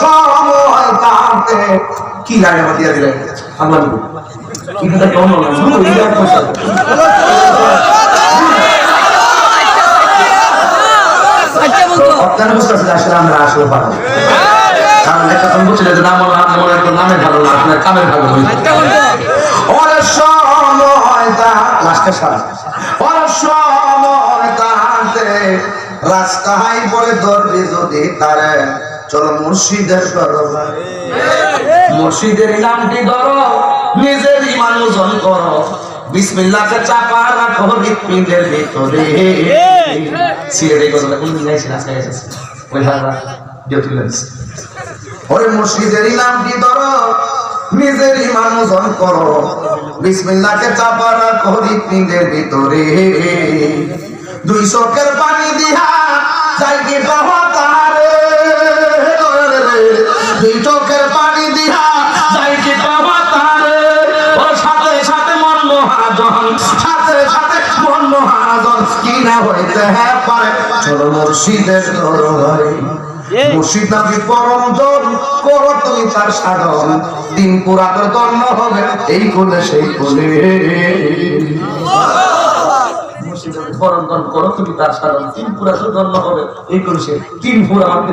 সময় তাতে কি লাগে আমার দিলেন আল্লাহ এটা কেমন না শুনো এটা পয়সা অজ্ঞান বুঝতে পারছি আসলে আমরা আসলে পারব কারণ একটা তুমি বুঝছিলে যে নাম নাম হলো একটা নামের ভালো না আপনার কামের ভালো অনেক সময় তা লাস্টের সারা। অনেক সময় তাতে রাস্তায় পরে ধরবে যদি তারে। চলো দরবারে। মুর্শিদের নামটি ধরো নিজের ইমান ওজন করো। বিসমিল্লাহকে চাপা রাখো হৃৎপিণ্ডের ভিতরে। সিলেটে এই কথাটা কোনদিন যাইছি না আজকে গেছে ওই হারা ওরে নামটি ধরো নিজের ইমান ওজন করো। বিসমিল্লাহকে চাপা রাখো ভিতরে। দুই চোখের পানি দুই চোখের পানি দিহা যাই কি পাওয়া তারে। ওর সাথে সাথে মন মহাজন সাথে সাথে মন মহাজন কি না হইতে হ্যাঁ পারে চলো মুর্শিদের দরবারে। মুর্শিদ নাকি পরম জন করো তুমি তার সাধন। দিন পুরা তোর দন্য হবে এই কোলে সেই কোলে। মুর্শিদের করো তুমি তার সাধন। তিন পুরা দন্য হবে এই কোলে সে তিন পুরা আমাকে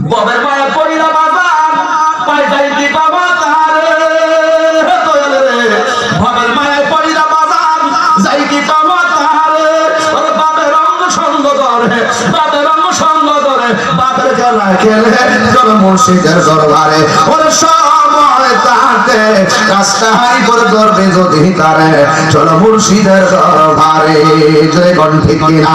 ববের মায়া পড়িলা বাজার পাই যাইতি বাবা তারে ববের মায়া পড়িলা বাজার যাইতি বাবা তারে ওর বাপের রঙ সঙ্গ করে বাপের রঙ সঙ্গ করে বাপের খেলা খেলে চল মুর্শিদের দরবারে। ওর সময় তাতে রাস্তায় করে ধরবে যদি তারে, চল মুর্শিদের দরবারে। জয় কণ্ঠে কিনা